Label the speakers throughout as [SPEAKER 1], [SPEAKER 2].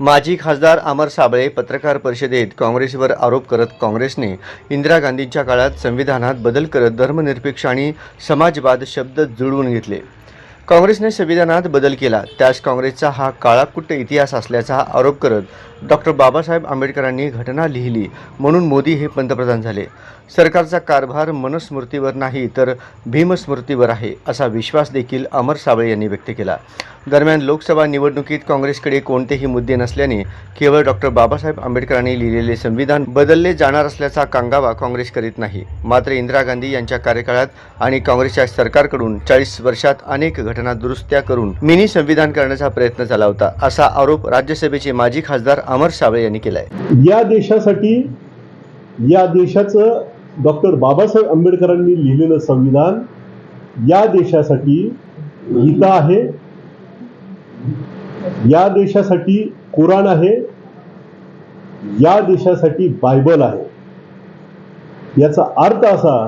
[SPEAKER 1] माजी खासदार अमर साबळे पत्रकार परिषदेत काँग्रेसवर आरोप करत काँग्रेसने इंदिरा गांधींच्या काळात संविधानात बदल करत धर्मनिरपेक्ष आणि समाजवाद शब्द जुळवून घेतले. काँग्रेसने संविधानात बदल केला त्यास काँग्रेसचा हा काळाकुट्ट इतिहास असल्याचा आरोप करत डॉक्टर बाबासाहेब आंबेडकरांनी घटना लिहिली म्हणून मोदी हे पंतप्रधान झाले. सरकारचा कारभार मनस्मृतीवर नाही तर भीमस्मृतीवर आहे असा विश्वास देखील अमर साबळे यांनी व्यक्त केला. दरम्यान लोकसभा निवडणुकीत काँग्रेसकडे कोणतेही मुद्दे नसल्याने केवळ डॉक्टर बाबासाहेब आंबेडकरांनी लिहिलेले संविधान बदलले जाणार असल्याचा कांगावा काँग्रेस करीत नाही. मात्र इंदिरा गांधी यांच्या कार्यकाळात आणि काँग्रेसच्या सरकारकडून चाळीस वर्षात अनेक घटना दुरुस्त्या करून मिनी संविधान करण्याचा प्रयत्न झाला होता असा आरोप राज्यसभेचे माजी खासदार अमर साबळे यांनी केलाय.
[SPEAKER 2] या देशासाठी या देशाचं डॉक्टर बाबासाहेब आंबेडकरांनी लिहिलेलं संविधान या देशासाठी गीता आहे. या देशासाठी कुराण आहे या देशासाठी बायबल आहे. याचा अर्थ असा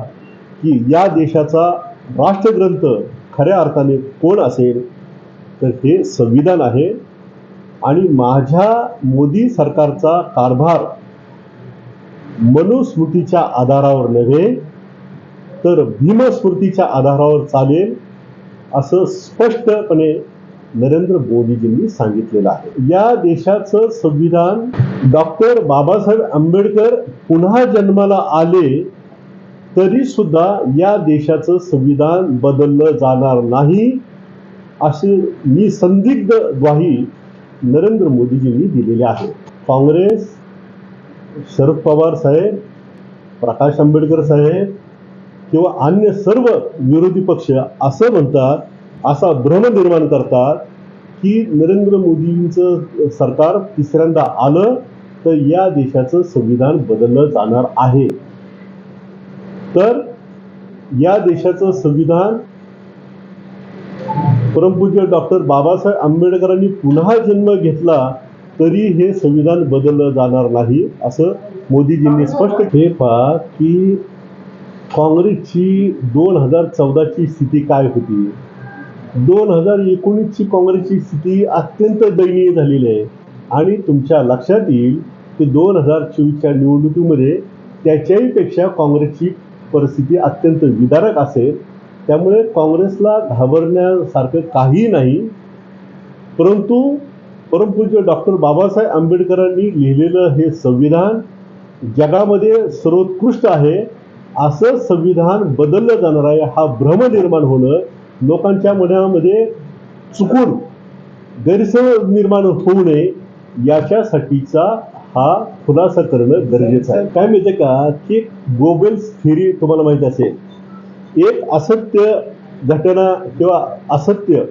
[SPEAKER 2] की या देशाचा राष्ट्रग्रंथ खऱ्या अर्थाने कोण असेल तर हे संविधान आहे आणि माझ्या मोदी सरकारचा कारभार मनुस्मृतीच्या आधारावर नव्हे तर भीमस्मृतीच्या आधारावर चालेल असं स्पष्टपणे नरेंद्र मोदीजींनी सांगितलेलं आहे. या देशाचं संविधान डॉक्टर बाबासाहेब आंबेडकर पुन्हा जन्माला आले तरी सुद्धा या देशाचं संविधान बदललं जाणार नाही अशी मी संदिग्ध ग्वाही नरेंद्र मोदीजींनी दिलेली आहे. काँग्रेस शरद पवार साहेब प्रकाश आंबेडकर साहेब किंवा अन्य सर्व विरोधी पक्ष असं म्हणतात असा भ्रम निर्माण करतात की नरेंद्र मोदींचं सरकार तिसऱ्यांदा आलं तर या देशाचं संविधान बदललं जाणार आहे. तर या देशाचं संविधान परमपूज्य डॉक्टर बाबासाहेब आंबेडकरांनी पुन्हा जन्म घेतला तरी हे संविधान बदललं जाणार नाही असं मोदीजींनी स्पष्ट हे पहा की काँग्रेसची दोन हजार चौदाची स्थिती काय होती? दोन हजार एकोणीसची काँग्रेसची स्थिती अत्यंत दयनीय झालेली आहे. आणि तुमच्या लक्षात येईल की दोन हजार चोवीसच्या निवडणुकीमध्ये त्याच्याही पेक्षा काँग्रेसची परिस्थिती अत्यंत विदारक असेल. त्यामुळे काँग्रेसला घाबरण्यासारखं काही नाही. परंतु परमपूज्य डॉक्टर बाबासाहेब आंबेडकरांनी लिहिलेलं हे संविधान जगामध्ये सर्वोत्कृष्ट आहे. असं संविधान बदललं जाणार आहे हा भ्रम निर्माण होणं लोकांच्या मनामध्ये चुकून गैरसमज निर्माण होऊ नये याच्यासाठीचा हा खुलासा करणं गरजेचं आहे. काय माहितीये का? की गोबेल्स थिअरी तुम्हाला माहीत असेल. एक असत्य घटना किंवा असत्य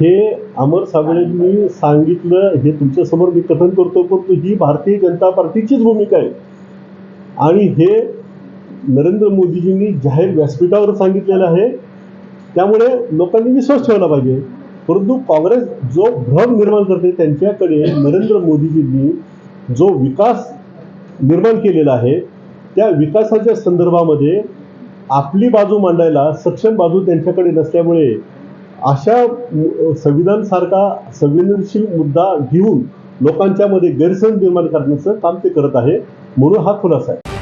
[SPEAKER 2] हे अमर साबळेंनी सांगितलं हे तुमच्यासमोर मी कथन करतो परंतु ही भारतीय जनता पार्टीचीच भूमिका आहे. आणि हे नरेंद्र मोदीजींनी जाहीर व्यासपीठावर सांगितलेलं आहे. त्यामुळे लोकांनी विश्वास ठेवला पाहिजे. परंतु काँग्रेस जो भ्रम निर्माण करते त्यांच्याकडे नरेंद्र मोदीजींनी जो विकास निर्माण केलेला आहे त्या विकासाच्या संदर्भामध्ये आपली बाजू मांडायला सक्षम बाजू त्यांच्याकडे नसल्यामुळे अशा संविधान सारखा संवेदनशील मुद्दा घेऊन लोकांच्या मध्ये गैरसमज निर्माण करण्याचं काम ते करत आहे म्हणून हा खुलासा आहे.